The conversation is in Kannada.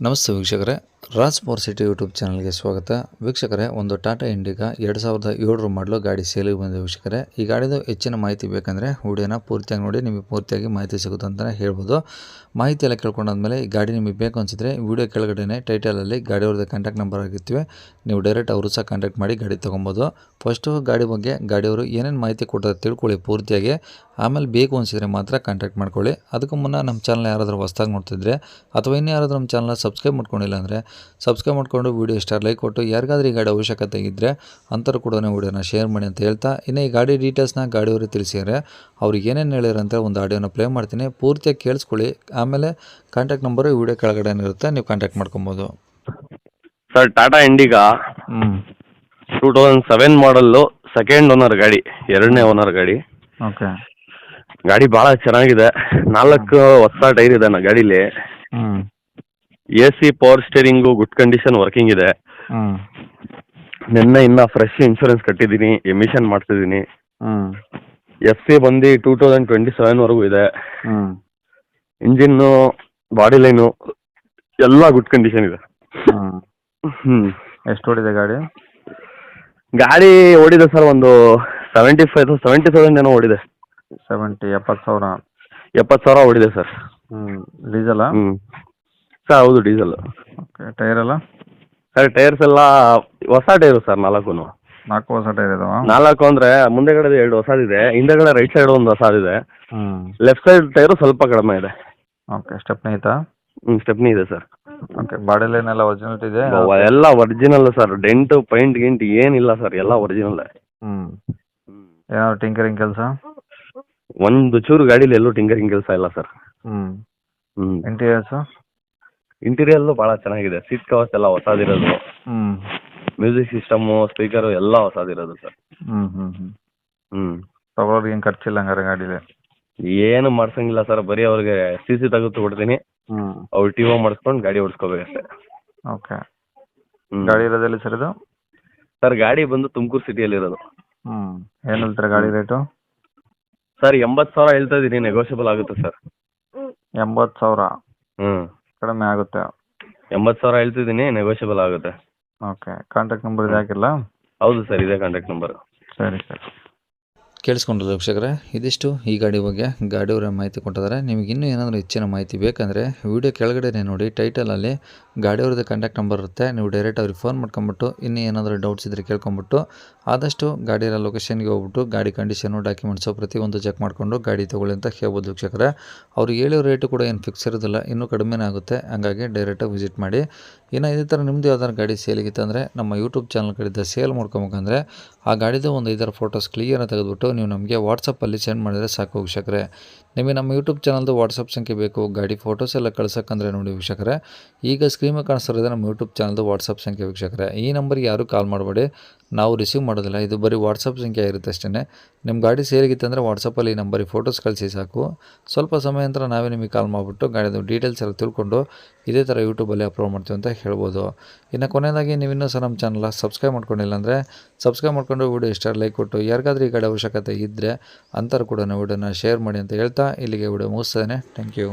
ನಮಸ್ತೆ ವೀಕ್ಷಕರೇ. ರಾಜ್ ಪವರ್ ಸಿಟಿ ಯೂಟ್ಯೂಬ್ ಚಾನಲ್ಗೆ ಸ್ವಾಗತ. ವೀಕ್ಷಕರೇ, ಒಂದು ಟಾಟಾ ಇಂಡಿಗಾ ಎರಡು ಸಾವಿರದ ಏಳರ ಮಾಡಲು ಗಾಡಿ ಸೇಲಿಗೆ ಬಂದ ವೀಕ್ಷಕರೇ. ಈ ಗಾಡಿದು ಹೆಚ್ಚಿನ ಮಾಹಿತಿ ಬೇಕಂದರೆ ವಿಡಿಯೋನ ಪೂರ್ತಿಯಾಗಿ ನೋಡಿ, ನಿಮಗೆ ಪೂರ್ತಿಯಾಗಿ ಮಾಹಿತಿ ಸಿಗುತ್ತೆ ಅಂತಲೇ ಹೇಳ್ಬೋದು. ಮಾಹಿತಿ ಎಲ್ಲ ಕೇಳ್ಕೊಂಡಾದ್ಮೇಲೆ ಈ ಗಾಡಿ ನಿಮಗೆ ಬೇಕು ಅನಿಸಿದ್ರೆ ವಿಡಿಯೋ ಕೆಳಗಡೆನೆ ಟೈಟಲಲ್ಲಿ ಗಾಡಿಯವ್ರದ್ದು ಕಾಂಟ್ಯಾಕ್ಟ್ ನಂಬರ್ ಆಗಿರ್ತೀವಿ ನೀವು ಡೈರೆಕ್ಟ್ ಅವರು ಸಹ ಕಾಂಟ್ಯಾಕ್ಟ್ ಮಾಡಿ ಗಾಡಿ ತೊಗೊಬೋದು. ಫಸ್ಟು ಗಾಡಿ ಬಗ್ಗೆ ಗಾಡಿಯವರು ಏನೇನು ಮಾಹಿತಿ ಕೊಡ್ತಾರೆ ತಿಳ್ಕೊಳ್ಳಿ ಪೂರ್ತಿಯಾಗಿ. ಆಮೇಲೆ ಬೇಕು ಅನಿಸಿದ್ರೆ ಮಾತ್ರ ಕಾಂಟ್ಯಾಕ್ಟ್ ಮಾಡ್ಕೊಳ್ಳಿ. ಅದಕ್ಕೂ ಮುನ್ನ ನಮ್ಮ ಚಾನಲ್ ಯಾರಾದರೂ ಹೊಸ್ದಾಗಿ ನೋಡ್ತಿದ್ರೆ ಅಥವಾ ಇನ್ನೂ ಯಾರಾದರೂ ನಮ್ಮ ಚಾನಲ್ನ ಸಬ್ಸ್ಕ್ರೈಬ್ ಮಾಡ್ಕೊಂಡಿಲ್ಲ ಅಂದರೆ ಸಬ್ಸ್ಕ್ರೈಬ್ ಮಾಡ್ಕೊಂಡು ವೀಡಿಯೋ ಇಷ್ಟ ಲೈಕ್ ಕೊಟ್ಟು ಯಾರಿಗಾದ್ರೂ ಈ ಗಾಡಿ ಅವಶ್ಯಕತೆ ಇದ್ದರೆ ಅಂಥವ್ರು ಕೂಡ ವೀಡಿಯೋನ ಶೇರ್ ಮಾಡಿ ಅಂತ ಹೇಳ್ತಾ ಇನ್ನು ಈ ಗಾಡಿ ಡೀಟೇಲ್ಸ್ನ ಗಾಡಿಯವರು ತಿಳಿಸಿದ್ದಾರೆ ಅವ್ರಿಗೆ ಏನೇನು ಹೇಳಿರಂತ ಒಂದು ಆಡಿಯೋನ ಪ್ಲೇ ಮಾಡ್ತೀನಿ. ಪೂರ್ತಿಯಾಗಿ ಕೇಳಿಸ್ಕೊಳ್ಳಿ. ಆಮೇಲೆ ಕಾಂಟ್ಯಾಕ್ಟ್ ನಂಬರು ವೀಡಿಯೋ ಕೆಳಗಡೆ ಇರುತ್ತೆ ನೀವು ಕಾಂಟ್ಯಾಕ್ಟ್ ಮಾಡ್ಕೊಬೋದು. ಸರ್ ಟಾಟಾ ಇಂಡಿಗಾ ಹ್ಞೂ two thousand seven model second owner ಗಾಡಿ ಎರಡನೇ ಓನರ್ ಗಾಡಿ. ಓಕೆ ಗಾಡಿ ಭಾಳ ಚೆನ್ನಾಗಿದೆ. ನಾಲ್ಕು ಹೊಸ ಟೈರ್ ಇದೆ ನಾ ಗಾಡೀಲಿ. ಹ್ಞೂ A C power steering good condition working ಇದೆ. ನಿನ್ನೆ ಇನ್ನ ಫ್ರೆಶ್ ಇನ್ಶೂರೆನ್ಸ್ ಕಟ್ಟಿದೀನಿ ಎಮಿಷನ್ ಮಾಡ್ತಿದ್ದೀನಿ. ಎಫ್ ಸಿ ಬಂದು ಟೂ ತೌಸಂಡ್ ಟ್ವೆಂಟಿ ಸೆವೆನ್ವರೆಗೂ ಇದೆ. ಹ್ಮ್. ಇಂಜಿನ್ನು ಬಾಡಿ ಲೈನು ಎಲ್ಲ ಗುಡ್ ಕಂಡೀಷನ್ ಇದೆ. ಹ್ಞೂ ಎಷ್ಟು ಓಡಿದೆ ಗಾಡಿ? ಗಾಡಿ ಓಡಿದೆ ಸರ್ ಒಂದು ಸೆವೆಂಟಿ ಫೈವ್ ಸೆವೆಂಟಿ ತೌಸಂಡ್ ಏನೋ ಓಡಿದೆ. ಸೆವೆಂಟಿ ಎಪ್ಪತ್ತು ಸಾವಿರ. ಎಪ್ಪತ್ತು ಸಾವಿರ ಓಡಿದೆ ಸರ್. ಹ್ಞೂ ಡೀಸೆಲ್ಲ ಹ್ಞೂ ಸರ್ ಹೌದು ಡೀಸೆಲ್. ಓಕೆ ಟೈರ್ ಎಲ್ಲ? ಸರ್ ಟೈರ್ಸ್ ಎಲ್ಲ ಹೊಸ ಟೈರು ಸರ್ ನಾಲ್ಕು ನಾಲ್ಕು ಹೊಸ ಟೈರ್ ಇದಾವ? ನಾಲ್ಕು ಅಂದ್ರೆ ಮುಂದೆಗಡೆ ಎರಡು ಹೊಸದಿದೆ ಹಿಂದೆಗಡೆ ರೈಟ್ ಸೈಡ್ ಒಂದು ಹೊಸದಿದೆ. ಲೆಫ್ಟ್ ಸೈಡ್ ಟೈರು ಸ್ವಲ್ಪ ಕಡಿಮೆ ಇದೆ. ಓಕೆ ಸ್ಟೆಪ್ನಿ ಐತಾ ಹ್ಮ್ ಸ್ಟೆಪ್ನಿ ಇದೆ ಸರ್. ಓಕೆ ಬಾಡಿ ಲೈನ್ ಎಲ್ಲ ಒರಿಜಿನಲ್ ಇದೆ? ಎಲ್ಲ ಒರಿಜಿನಲ್ ಸರ್ ಡೆಂಟ್ ಪೈಂಟ್ ಗಿಂಟ್ ಏನಿಲ್ಲ ಸರ್ ಎಲ್ಲ ಒರಿಜಿನಲ್. ಹ್ಮ್. ಏನಾದ್ರು ಟಿಂಕರಿಂಗ್ ಕೆಲಸ? ಒಂದು ಚೂರು ಗಾಡಿಲಿ ಎಲ್ಲೂ ಟಿಂಕರಿಂಗ್ ಕೆಲಸ ಇಲ್ಲ ಸರ್. ಹ್ಮ್. ಹ್ಮ್. ಇಂಟೀರಿಯರ್ಸು ಇಂಟೀರಿಯಲ್ಲು ಬಹಳ ಚೆನ್ನಾಗಿದೆ. ಸೀಟ್ ಕವರ್ಸ್ ಎಲ್ಲ ಹೊಸದಿರೋದು. ಮ್ಯೂಸಿಕ್ ಸಿಸ್ಟಮ್ ಸ್ಪೀಕರು ಎಲ್ಲ ಹೊಸದಿರೋದು ಸರ್. ಹ್ಮ್ ಹ್ಮ್ ಹ್ಮ್. ಹ್ಞೂ ತಗೊಳೋರ್ಗೆ ಏನು ಖರ್ಚಿಲ್ಲ ಹಂಗಾರೆ ಗಾಡೀಲಿ? ಏನು ಮಾಡ್ಸಂಗಿಲ್ಲ ಸರ್. ಬರೀ ಅವ್ರಿಗೆ ಸಿ ಸಿ ತೆಗೆದು ಕೊಡ್ತೀನಿ ಅವ್ರು ಟಿ ಓ ಮಾಡಿಸ್ಕೊಂಡು ಗಾಡಿ ಓಡಿಸ್ಕೋಬೇಕಷ್ಟೇ. ಓಕೆ. ಹ್ಮ್. ಗಾಡಿ ಇರೋದಲ್ಲಿ ಸರ್ ಇದು? ಸರ್ ಗಾಡಿ ಬಂದು ತುಮಕೂರು ಸಿಟಿಯಲ್ಲಿ ಇರೋದು ಏನು ಹೇಳ್ತಾರೆ ಗಾಡಿ ರೇಟು? ಸರ್ ಎಂಬತ್ತು ಸಾವಿರ ಹೇಳ್ತಾ ಇದ್ದೀನಿ. ನೆಗೋಷಿಯಬಲ್ ಆಗುತ್ತೆ ಸರ್. ಎಂಬತ್ತು ಸಾವಿರ? ಹ್ಞೂ ಕಡಿಮೆ ಆಗುತ್ತೆ. ಎಂಬತ್ತು ಸಾವಿರ ಹೇಳ್ತಿದ್ದೀನಿ ನೆಗೋಷಿಯಬಲ್ ಆಗುತ್ತೆ. ಓಕೆ ಕಾಂಟ್ಯಾಕ್ಟ್ ನಂಬರ್ ಇದು ಹಾಕಿಲ್ಲ? ಹೌದು ಸರ್ ಇದೆ ಕಾಂಟ್ಯಾಕ್ಟ್ ನಂಬರ್ ಸರಿ ಸರ್. ಕೇಳಿಸ್ಕೊಂಡ್ರಲ್ಲ ವೀಕ್ಷಕರೇ, ಇದಿಷ್ಟು ಈ ಗಾಡಿ ಬಗ್ಗೆ ಗಾಡಿಯವರ ಮಾಹಿತಿ ಕೊಟ್ಟಿದ್ದಾರೆ. ನಿಮಗೆ ಇನ್ನೂ ಏನಾದರೂ ಹೆಚ್ಚಿನ ಮಾಹಿತಿ ಬೇಕಂದರೆ ವಿಡಿಯೋ ಕೆಳಗಡೆ ನೋಡಿ ಟೈಟಲಲ್ಲಿ ಗಾಡಿಯವ್ರದ್ದು ಕಾಂಟ್ಯಾಕ್ಟ್ ನಂಬರ್ ಇರುತ್ತೆ. ನೀವು ಡೈರೆಕ್ಟ್ ಅವ್ರಿಗೆ ಫೋನ್ ಮಾಡ್ಕೊಂಬಿಟ್ಟು, ಇನ್ನೂ ಏನಾದರೂ ಡೌಟ್ಸ್ ಇದ್ದರೆ ಕೇಳ್ಕೊಂಬಿಟ್ಟು, ಆದಷ್ಟು ಗಾಡಿಯ ಲೊಕೇಶನ್ಗೆ ಹೋಗ್ಬಿಟ್ಟು, ಗಾಡಿ ಕಂಡೀಷನು ಡಾಕ್ಯುಮೆಂಟ್ಸು ಪ್ರತಿಯೊಂದು ಚೆಕ್ ಮಾಡಿಕೊಂಡು ಗಾಡಿ ತೊಗೊಳ್ಳಿ ಅಂತ ಹೇಳ್ಬೋದು ವೀಕ್ಷಕರೇ. ಅವ್ರು ಹೇಳೋ ರೇಟು ಕೂಡ ಏನು ಫಿಕ್ಸ್ ಇರೋದಿಲ್ಲ, ಇನ್ನೂ ಕಡಿಮೆನೇ ಆಗುತ್ತೆ. ಹಂಗಾಗಿ ಡೈರೆಕ್ಟಾಗಿ ವಿಸಿಟ್ ಮಾಡಿ. ಇನ್ನು ಇದೇ ಥರ ನಿಮ್ಮದು ಯಾವ್ದಾರು ಗಾಡಿ ಸೇಲಿಗಿತ್ತು ಅಂದರೆ ನಮ್ಮ ಯೂಟ್ಯೂಬ್ ಚಾನಲ್ ಕಡೆಯಿಂದ ಸೇಲ್ ಮಾಡ್ಕೊಬೇಕಂದ್ರೆ ಆ ಗಾಡಿದು ಒಂದು ಐದಾರು ಫೋಟೋಸ್ ಕ್ಲಿಯರ್ ತೆಗೆದುಬಿಟ್ಟು ನೀವು ನಮಗೆ ವಾಟ್ಸಪ್ಪಲ್ಲಿ ಸೆಂಡ್ ಮಾಡಿದರೆ ಸಾಕು ವೀಕ್ಷಕರೇ. ನಿಮಗೆ ನಮ್ಮ ಯೂಟ್ಯೂಬ್ ಚಾನಲ್ದು ವಾಟ್ಸಪ್ ಸಂಖ್ಯೆ ಬೇಕು, ಗಾಡಿ ಫೋಟೋಸ್ ಎಲ್ಲ ಕಳ್ಸೋಕ್ಕಂದ್ರೆ ನೋಡಿ ವೀಕ್ಷಕರೇ. ಈಗ ಸ್ಕ್ರೀನ್ ಕಾಣಿಸ್ತಿರೋದೇ ನಮ್ಮ ಯೂಟ್ಯೂಬ್ ಚಾನಲ್ದು ವಾಟ್ಸಪ್ ಸಂಖ್ಯೆ ವೀಕ್ಷಕರೇ. ಈ ನಂಬರ್ಗೆ ಯಾರೂ ಕಾಲ್ ಮಾಡಬೇಡಿ. ನಾವು ರಿಸೀವ್ ಮಾಡೋದಿಲ್ಲ. ಇದು ಬರೀ ವಾಟ್ಸಪ್ ಸಂಖ್ಯೆ ಇರುತ್ತೆ ಅಷ್ಟೇ ನಿಮ್ಮ ಗಾಡಿ ಸೇರಿಗಿತ್ತಂದರೆ ವಾಟ್ಸಪ್ಪಲ್ಲಿ ಈ ನಂಬರಿಗೆ ಫೋಟೋಸ್ ಕಳಿಸಿ ಸಾಕು. ಸ್ವಲ್ಪ ಸಮಯ ನಂತರ ನಾವೇ ನಿಮಗೆ ಕಾಲ್ ಮಾಡಿಬಿಟ್ಟು ಗಾಡಿದು ಡೀಟೇಲ್ಸ್ ಎಲ್ಲ ತಿಳ್ಕೊಂಡು ಇದೇ ಥರ ಯೂಟ್ಯೂಬಲ್ಲಿ ಅಪ್ಲೋಡ್ ಮಾಡ್ತೀವಿ ಅಂತ ಹೇಳ್ಬೋದು. ಇನ್ನು ಕೊನೆಯದಾಗಿ ನೀವು ಇನ್ನೂ ಸಹ ನಮ್ಮ ಚಾನಲ್ ಸಬ್ಸ್ಕ್ರೈಬ್ ಮಾಡ್ಕೊಂಡಿಲ್ಲ ಅಂದರೆ ಸಬ್ಸ್ಕ್ರೈಬ್ ಮಾಡ್ಕೊಂಡು ವಿಡಿಯೋ ಇಷ್ಟ ಲೈಕ್ ಕೊಟ್ಟು, ಯಾರಿಗಾದ್ರೂ ಈ ಕಡೆ ಅವಶ್ಯಕತೆ ಇದ್ದರೆ ಅಂಥವ್ರು ಕೂಡ ವಿಡಿಯೋನ ಶೇರ್ ಮಾಡಿ ಅಂತ ಹೇಳ್ತಾ ಇಲ್ಲಿಗೆ ವಿಡಿಯೋ ಮುಗಿಸ್ತೇನೆ. Thank you